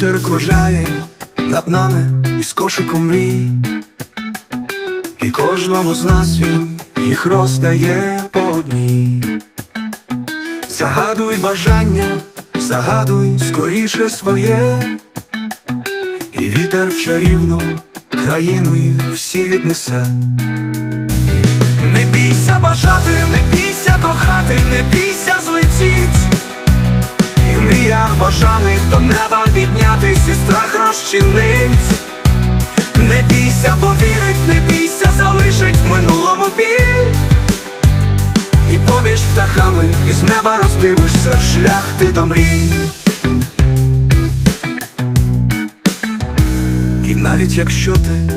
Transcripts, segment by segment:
Вітер кружляє над нами із кошиком мрій, і кожному з нас він їх роздає по одній. Загадуй бажання, загадуй скоріше своє, і вітер в чарівну країну всі віднесе. Не бійся бажати, не бійся кохати, не бійся злетіть. Мріях бажаних до неба піднятись і страх розчинить. Не бійся повірить, не бійся, залишить в минулому біль. І поміж птахами із неба роздивишся шлях ти до мрій. І навіть якщо ти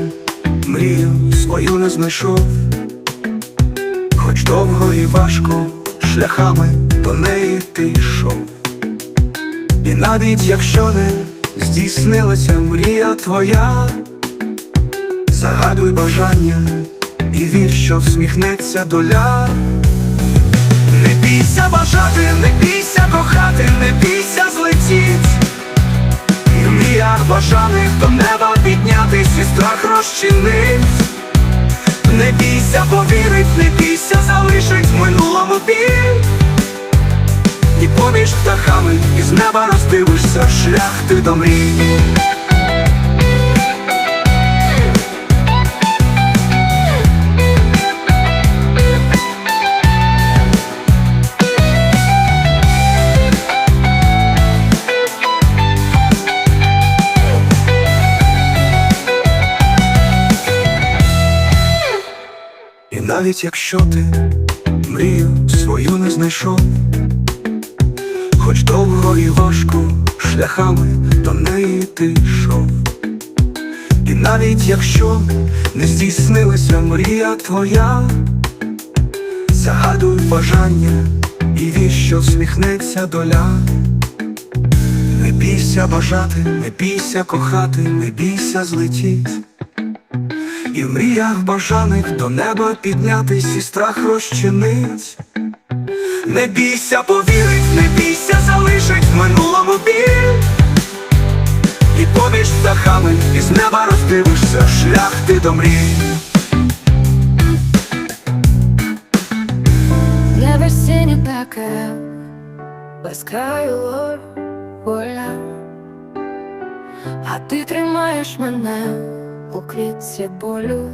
мрію свою не знайшов, хоч довго і важко шляхами до неї ти йшов. І навіть якщо не здійснилася мрія твоя, загадуй бажання і вір, що всміхнеться доля. Не бійся бажати, не бійся кохати, не бійся злетіть. І в мріях бажаних до неба піднятись і страх розчинить. Не бійся повірить, не бійся, залишить в минулому біль. І поміж птахами із неба роздивишся шлях ти до мрій. І навіть якщо ти мрію свою не знайшов, хоч довго і важко шляхами до неї ти йшов. І навіть якщо не здійснилася мрія твоя, загадуй бажання і вір, що всміхнеться доля. Не бійся бажати, не бійся кохати, не бійся злетіть. І в мріях бажаних до неба піднятись і страх розчинить. Не бійся повірить, не бійся, залишить в минулому біль. І поміж птахами із неба роздивишся шлях ти до мрій. Never seen it таке без краю поля, а ти тримаєш мене у клітці болю.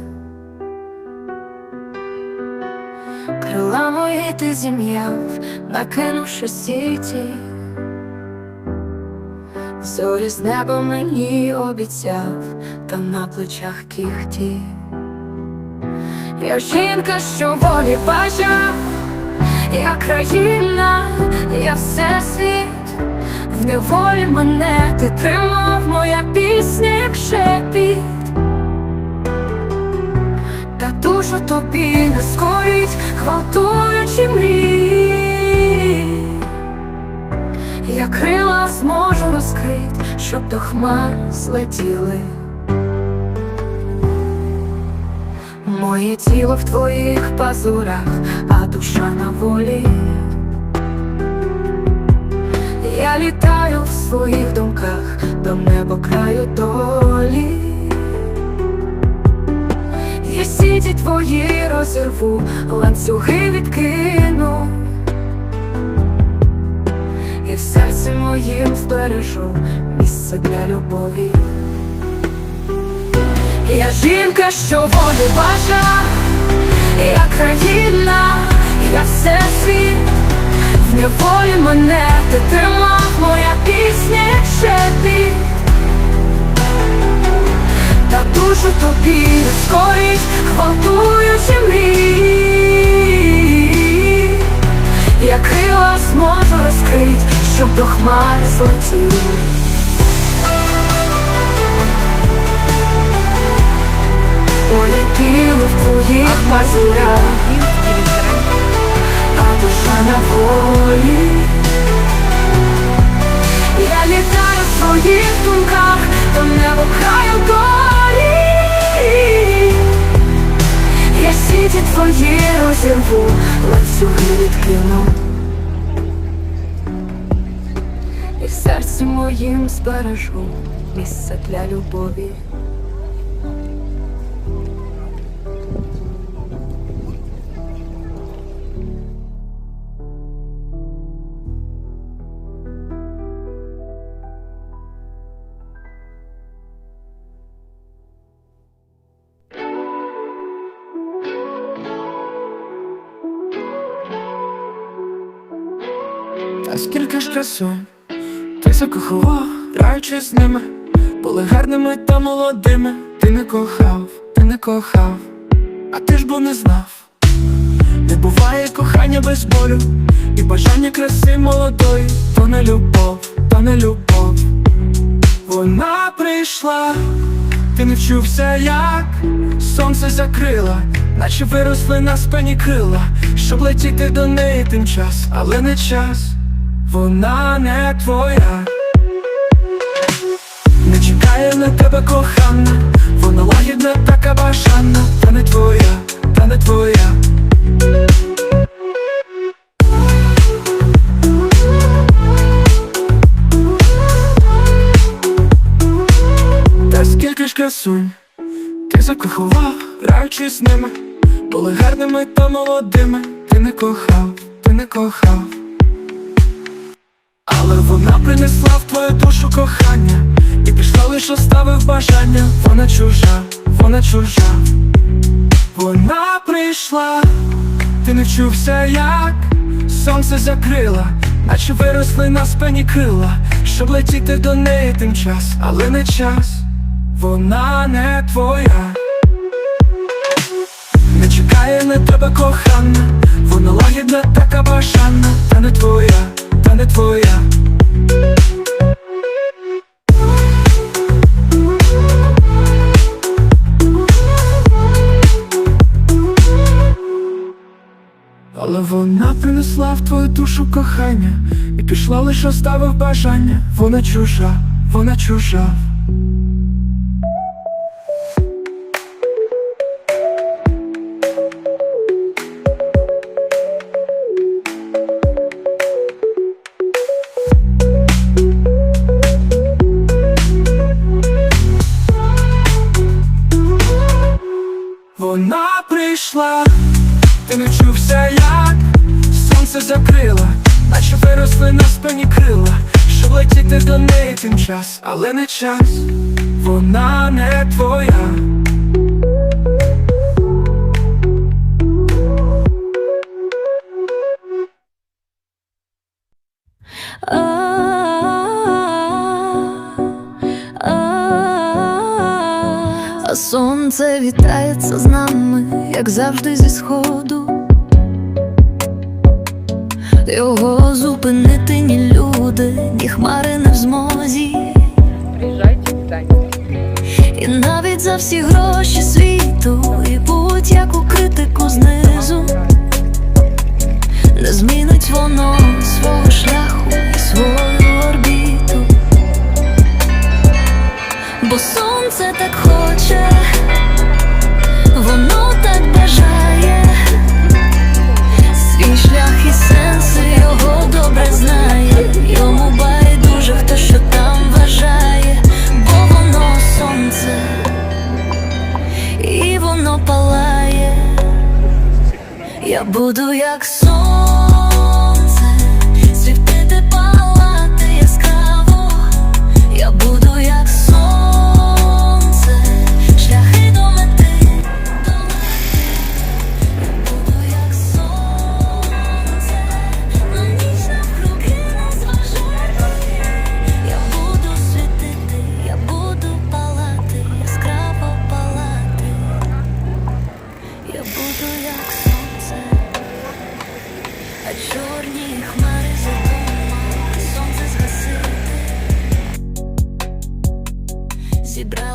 Крила мої ти зім'яв, накинувши сіті. Зорі з неба мені обіцяв, та на плечах кіхті. Я жінка, що волі бажав, я країна, я всесвіт, в неволі мене ти тримав, моя пісня, як шепіт, та душу тобі не скорить, гвалтуючи мрій. Я крила зможу розкрить, щоб до хмар злетіли. Моє тіло в твоїх пазурах, а душа на волі. Я літаю в своїх думках до неба краю долі. Сіті твої розірву, ланцюги відкину. І в серці моїм збережу місце для любові. Я жінка, що волі бажа, я країна, я всесвіт, в неволі мене ти тримав, моя пісня, як шепіт, та душу тобі скорить, гвалтуючи мрій. Я крила зможу розкрить, щоб до хмар злетів. Полетіли в твоїх пазурях, серці збережу місце для любові. Та скільки ж часу закохував, граючи з ними, були гарними та молодими. Ти не кохав, ти не кохав, а ти ж бо не знав. Не буває кохання без болю, і бажання краси молодої, то не любов, то не любов. Вона прийшла, ти не вчувся, як сонце закрила, наче виросли на спині крила, щоб летіти до неї тим час, але не час, вона не твоя. Не чекає на тебе кохана, вона лагідна, така бажана, та не твоя, та не твоя. Та скільки ж красунь ти закохував, граючи з ними, були гарними та молодими, ти не кохав, ти не кохав. Але вона принесла в твою душу кохання, і пішла лиш оставив бажання, вона чужа, вона чужа, вона прийшла, ти не вчувся, як? Сонце закрила, наче виросли на спині крила, щоб летіти до неї тим час, але не час, вона не твоя. Не чекає на тебе кохана, вона лагідна, така бажана, та не твоя, та не твоя. Але вона принесла в твою душу кохання І пішла лише оставив бажання Вона чужа, вона чужа прийшла, ти не чувся, як? Сонце закрила, наче виросли на спині крила, щоб летіти до неї тим час, але не час, вона не твоя. А сонце вітається з нами, як завжди зі сходу. Його зупинити ні люди, ні хмари не в змозі. І навіть за всі гроші світу, і будь-яку критику знизу не змінить воно свого шляху і свою орбіту. Бо сонце так буду як branco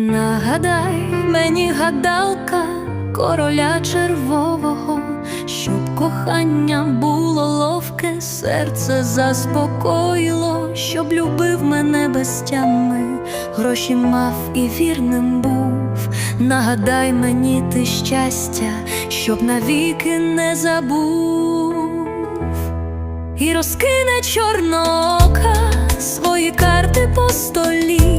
Нагадай мені гадалка короля червового, щоб кохання було ловке, серце заспокоїло, щоб любив мене без тями, гроші мав і вірним був. Нагадай мені ти щастя, щоб навіки не забув. І розкине чорнока свої карти по столі,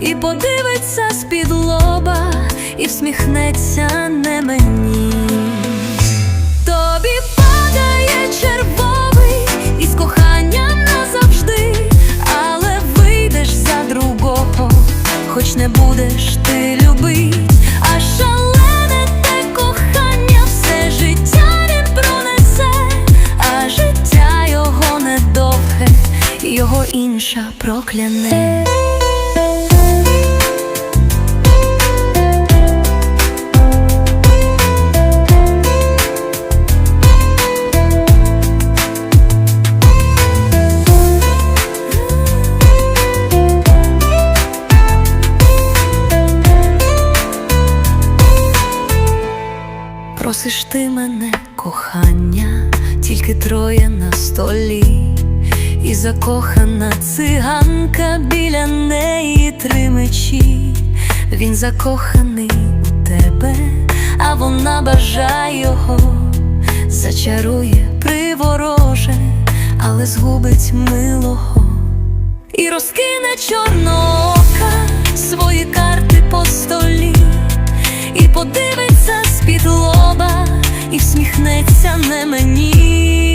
і подивиться з-під лоба, і всміхнеться не мені. Тобі падає червовий із коханням назавжди, але вийдеш за другого, хоч не будеш ти любить, а шалене те Просиш ти мене кохання, тільки троє на столі, і закохана циганка біля неї три мечі. Він закоханий у тебе, а вона бажає його, зачарує привороже, але згубить милого. І розкине чорноока свої карти по столі, і подивиться з-під лоба і всміхнеться не мені.